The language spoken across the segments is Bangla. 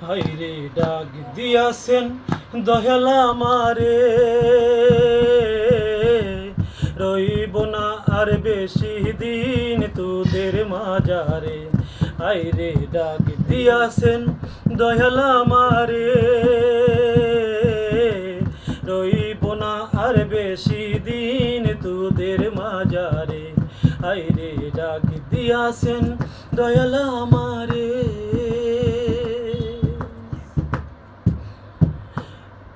হাইরে ডাক দিয়াছেন দয়ালা মারে রইব না আর বেশি দিন তোদের মাজারে আইরে ডাক দিয়াছেন দয়ালা মারে রইব না আর বেশি দিন তোদের মাজারে আইরে ডাক দিয়াছেন দয়ালা মারে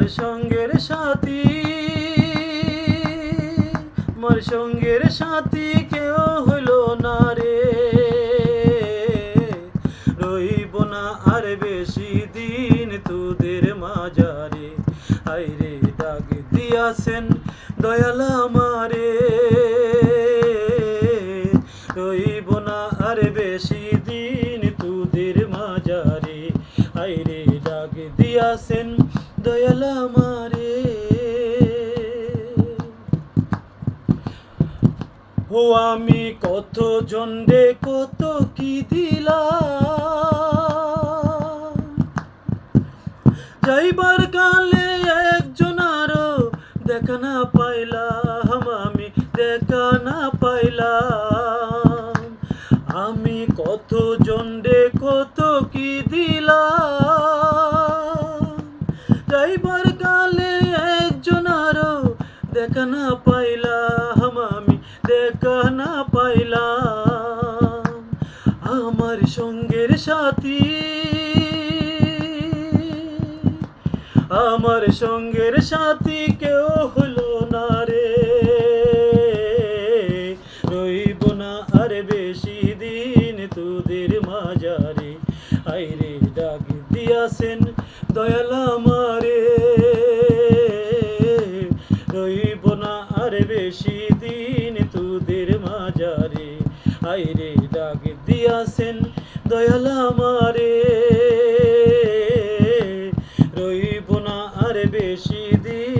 আমার সঙ্গের সাথী আমার সঙ্গের সাথী কেউ হইল না রে। রইব না আর বেশি দিন তোদের মাজারে আইরে ডাক দিয়াছেন দয়ালা মারে রইব না আর বেশি দিন তোদের মাজারে আইরে ডাক দিয়াছেন দয়ালা মারে ও আমি কত জন্ডে কত কি দিলাম? যাইবার কালে একজন আরও দেখা না পাইলাম, আমি দেখা না পাইলাম। আমি কত জন্ডে কত কি দিলাম? দেখা না পাইলাম আমি দেখা না পাইলাম আমার সঙ্গের সাথী আমার সঙ্গের সাথী কেউ হলো না রে রইব না আর বেশি দিন তোদের মাজারে আইরে ডাক দিয়াছেন দয়ালা মারে মুর্শিদিন তুদের মাজারে। আইরে ডাক দিয়াছেন দয়াল আমারে। রইব না আর বেশি দিন